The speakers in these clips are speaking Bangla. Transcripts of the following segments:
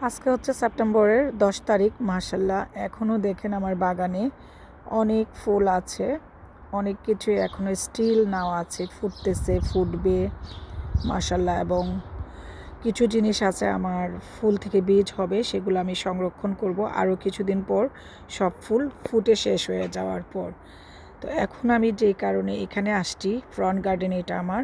আজকে হচ্ছে সেপ্টেম্বরের দশ তারিখ মাসাল্লাহ এখনও দেখেন আমার বাগানে অনেক ফুল আছে অনেক কিছুই এখনও স্টিল নাও আছে ফুটতেছে ফুটবে মাসাল্লাহ এবং কিছু জিনিস আছে আমার ফুল থেকে বীজ হবে সেগুলো আমি সংরক্ষণ করব। আরও কিছুদিন পর সব ফুল ফুটে শেষ হয়ে যাওয়ার পর। তো এখন আমি যেই কারণে এখানে আসছি ফ্রন্ট গার্ডেন এটা আমার।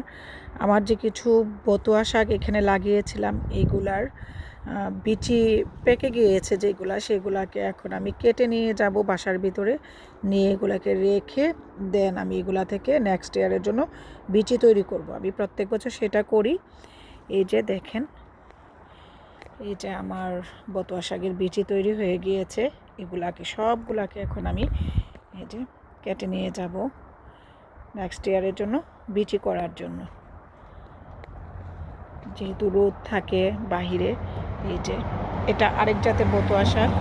আমার যে কিছু বতুয়া শাক এখানে লাগিয়েছিলাম এইগুলার আহ, বিচি পেকে গিয়েছে যেগুলা, সেগুলাকে এখন আমি কেটে নিয়ে যাব বাসার ভিতরে। নিয়ে এগুলাকে রেখে দেন আমি এগুলা থেকে নেক্সট ইয়ারের জন্য বিচি তৈরি করব। আমি প্রত্যেক বছর সেটা করি। এই যে দেখেন, এই যে আমার বতুয়া শাকের বিচি তৈরি হয়ে গিয়েছে। এগুলাকে, সবগুলাকে এখন আমি এই যে কেটে নিয়ে যাব নেক্সট ইয়ারের জন্য বিচি করার জন্য। যেহেতু রোদ থাকে বাহিরে এই যে, এটা আরেক জাতের বতুয়া শাক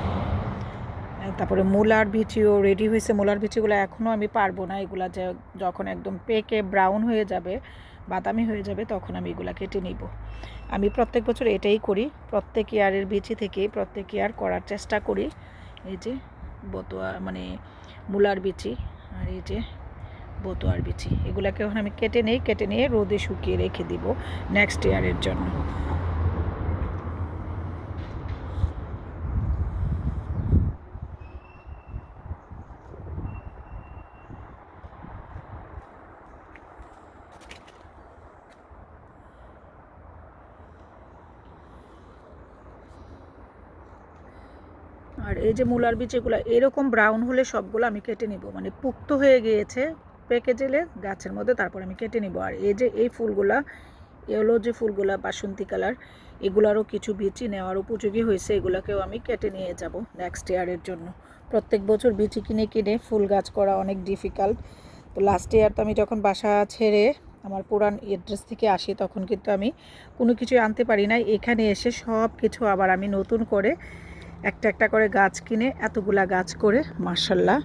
তারপরে মূলার বিচিও রেডি হয়েছে। মূলার বিচিগুলো এখনও আমি পারব না। এগুলা যে যখন একদম পেকে ব্রাউন হয়ে যাবে, বাদামি হয়ে যাবে, তখন আমি এগুলা কেটে নিব। আমি প্রত্যেক বছর এটাই করি। প্রত্যেক ইয়ারের বিচি থেকে প্রত্যেক ইয়ার করার চেষ্টা করি। এই যে বতুয়া মানে মূলার বিচি আর এই যে বতুয়ার বিচি এগুলাকে এখন আমি কেটে নেই। কেটে নিয়ে রোদে শুকিয়ে রেখে দিব নেক্সট ইয়ারের জন্য। আর এই যে মূলার বীজগুলো এরকম ব্রাউন হলে সবগুলো আমি কেটে নিব। মানে পুক্ত হয়ে গিয়েছে পেকে জেলে গাছের মধ্যে তারপর আমি কেটে নিব। আর এই যে এই ফুলগুলা এলো যে ফুলগুলা বাসন্তী কালার, এগুলারও কিছু বিচি নেওয়ার উপযোগী হয়েছে, এগুলাকেও আমি কেটে নিয়ে যাব নেক্সট ইয়ারের জন্য। প্রত্যেক বছর বিচি কিনে কিনে ফুল গাছ করা অনেক ডিফিকাল্ট তো লাস্ট ইয়ার তো আমি যখন বাসা ছেড়ে আমার পুরান এড্রেস থেকে আসি, তখন কিন্তু আমি কোনো কিছু আনতে পারি না এখানে এসে সব কিছু আবার আমি নতুন করে একটা একটা করে গাছ কিনে, এতগুলা গাছ করে মার্শাল্লাহ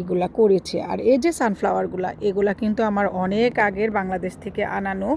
এগুলা করেছে। আর এই যে সানফ্লাওয়ারগুলা এগুলা কিন্তু আমার অনেক আগের বাংলাদেশ থেকে আনানো